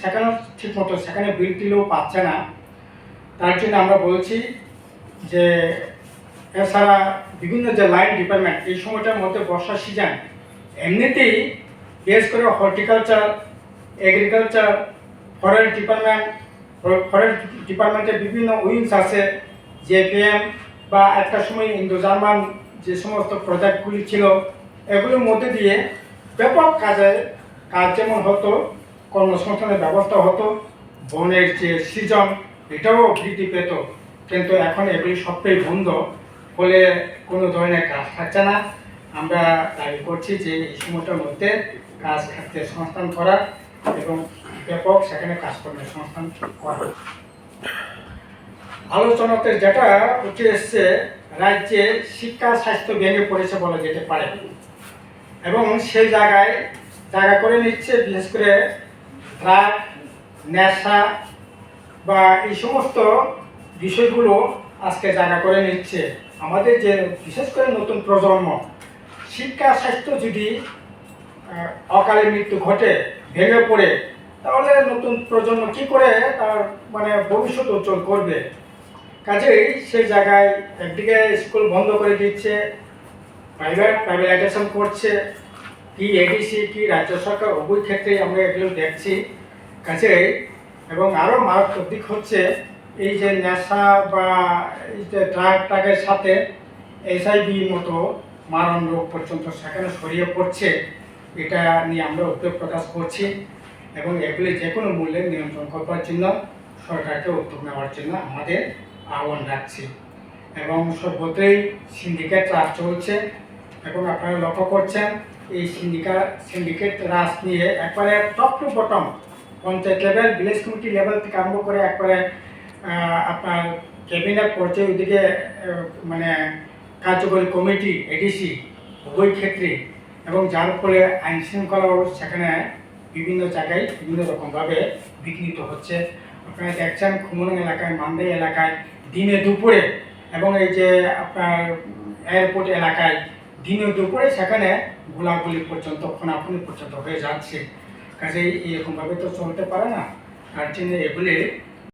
সেখানে ঠিক মতো, সেখানে বিল টিলও পাচ্ছে না। তার জন্য আমরা বলছি যে, এছাড়া বিভিন্ন যে লাইন ডিপার্টমেন্ট এই সময়টার মধ্যে বর্ষা সিজন এমনিতেই বিশেষ করে horticulture agriculture forest department forest ডিপার্টমেন্টের বিভিন্ন উইংস আছে জেপিএম বা একটা সময় ইন্দো জার্মান যে সমস্ত প্রজেক্টগুলি ছিল, এগুলোর মধ্যে দিয়ে ব্যাপক কাজে, কাজ যেমন হতো কর্মসংস্থানের ব্যবস্থা হতো, বনের যে সৃজন, এটাও বৃদ্ধি পেত। কিন্তু এখন এগুলি সবটাই বন্ধ, ফলে কোনো ধরনের কাজ থাকছে না। আমরা দাবি করছি যে এই সময়টার মধ্যে কাজ খাতে সংস্থান করা এবং ব্যাপক সেখানে কাজকর্মের সংস্থান করা। আলোচনাতে যেটা উঠে এসছে, রাজ্যে শিক্ষা, স্বাস্থ্য ভেঙে পড়েছে বলা যেতে পারে। এবং সেই জায়গায় জায়গা করে নিচ্ছে, বিশেষ করে ড্রাগ নেশা বা এই সমস্ত বিষয়গুলো আজকে জায়গা করে নিচ্ছে, আমাদের যে বিশেষ করে নতুন প্রজন্ম, শিক্ষা, স্বাস্থ্য যদি অকালে মৃত্যু ঘটে, ভেঙে পড়ে, তাহলে নতুন প্রজন্ম কি করে তার মানে ভবিষ্যৎ উজ্জ্বল করবে? কাজেই সেই জায়গায় একদিকে স্কুল বন্ধ করে দিচ্ছে প্রাইভেট প্রাইভেটাইজেশন করছে কি এডিসি কি রাজ্য সরকার, উভয় ক্ষেত্রেই আমরা এগুলো দেখছি। কাজেই এবং আরও মারাত্মক দিক হচ্ছে এই যে নেশা বা এই যে ড্রাগ ট্রাগের সাথে এসআইবি মতো মারণ রোগ পর্যন্ত সেখানে ছড়িয়ে পড়ছে, এটা নিয়ে আমরা উদ্যোগ প্রকাশ করছি এবং এগুলি যে কোনো মূল্যে নিয়ন্ত্রণ করবার জন্য, সরকারকে উদ্যোগ নেওয়ার জন্য আমাদের আহ্বান রাখছি। এবং সর্বত্রই সিন্ডিকেট রাজ চলছে এবং আপনারা লক্ষ্য করছেন এই সিন্ডিকা সিন্ডিকেট রাজ নিয়ে একবারে top to bottom panchayat level village committee level থেকে আরম্ভ করে একবারে আপনার ক্যাবিনেট পর্যায়ে ওইদিকে মানে কার্যকরী কমিটি এডিসি উভয় ক্ষেত্রে। এবং যার ফলে আইন শৃঙ্খলাও সেখানে বিভিন্ন জায়গায় বিভিন্ন রকমভাবে বিঘ্নিত হচ্ছে। আপনারা দেখছেন খুমরং এলাকায় মান্দাই এলাকায় দিনে দুপুরে এবং এই যে আপনার এয়ারপোর্ট এলাকায় দিনে দুপুরে সেখানে গোলাগুলি পর্যন্ত, খোনাখুনি পর্যন্ত হয়ে যাচ্ছে। কাজে এরকমভাবে তো চলতে পারে না। তার জন্য এগুলি